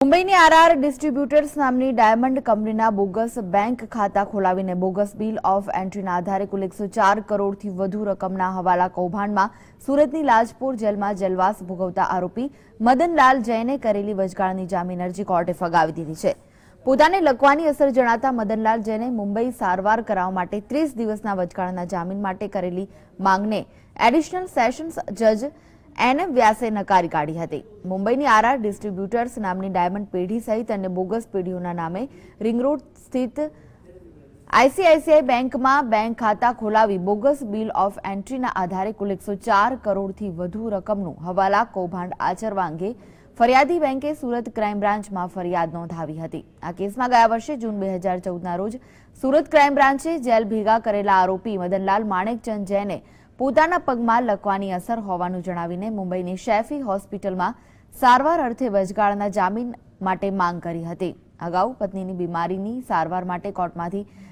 મુંબઈની RR distributors નામની diamond કંપનીના બોગસ બેંક ખાતા ખોલાવીને બોગસ બિલ ઓફ એન્ટ્રીના આધારે કુલ એકસો ચાર કરોડથી વધુ રકમના હવાલા કૌભાંડમાં સુરતની લાજપોર જેલમાં જેલવાસ ભોગવતા આરોપી મદનલાલ જૈને કરેલી વચગાળાની જામીન અરજી કોર્ટે ફગાવી દીધી છે. પોતાને લકવાની અસર જણાતા મદનલાલ જૈને મુંબઈ સારવાર કરાવવા માટે ત્રીસ દિવસના વચગાળાના જામીન માટે કરેલી માંગને એડિશનલ સેશન્સ જજ એન વ્યાસે નકારી કાઢી હતી. મુંબઈની આરઆર ડિસ્ટ્રીબ્યુટર્સ નામની ડાયમંડ પેઢી સહિત અન્ય બોગસ પેઢીઓના નામે રિંગ રોડ સ્થિત આઈસીઆઈસીઆઈ બેંકમાં બેંક ખાતા ખોલાવી બોગસ બિલ ઓફ એન્ટ્રીના આધારે કુલ એકસો ચાર કરોડથી વધુ રકમનું હવાલા કૌભાંડ આચરવા અંગે ફરિયાદી બેંકે સુરત ક્રાઇમ બ્રાન્ચમાં ફરિયાદ નોંધાવી હતી. આ કેસમાં ગયા વર્ષે જૂન બે હજાર ચૌદના રોજ સુરત ક્રાઇમ બ્રાન્ચે જેલ ભેગા કરેલા આરોપી મદનલાલ માણેકચંદ જૈને પોતાના પગમાં લકવાની અસર હોવાનું જણાવીને મુંબઈની શેફી હોસ્પિટલમાં સારવાર અર્થે વચગાળાના જામીન માટે માંગ કરી હતી. અગાઉ પત્નીની બીમારીની સારવાર માટે કોર્ટમાંથી